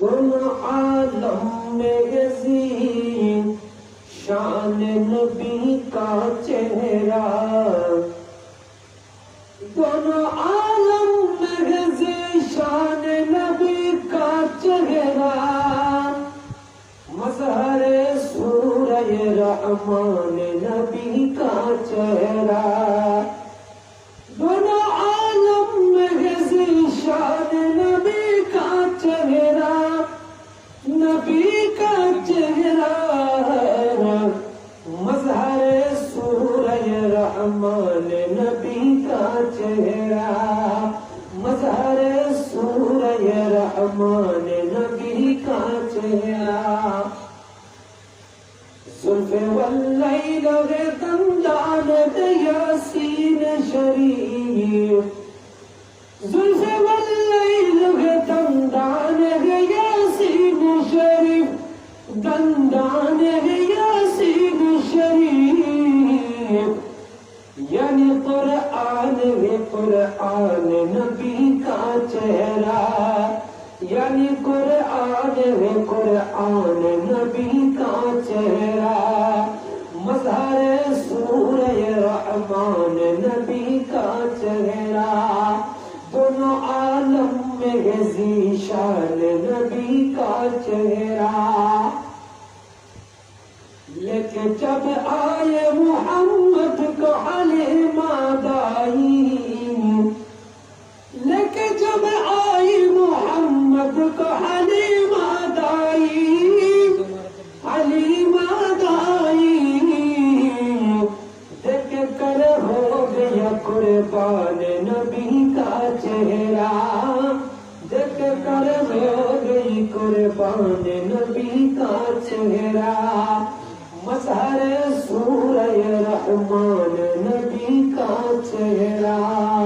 دونوں عالم میں یزید شان نبی کا چہرہ دونوں عالم میں شان نبی کا چہرہ مظہر سورہ رحمان نبی کا چہرہ كثيرا سلف والليل غدا لعنت ياسين شريف زلف والليل غدا لعنت ياسين شريف دندعن ياسين شريف یعنی قرآن ہے قرآن نبی کا چہرہ. یعنی قرآن ہے قرآن نبی کا چہرہ، مظہر سورہ رحمان نبی کا چہرہ، دونوں عالم میں ذیشان نبی کا چہرہ۔ لیکن جب آئے محمد کو حلیمہ قربان نبی کا چہرہ دیکھ کر ہو گئی قربان نبی کا چہرہ۔ مسہر سورہ رحمان نبی کا چہرہ۔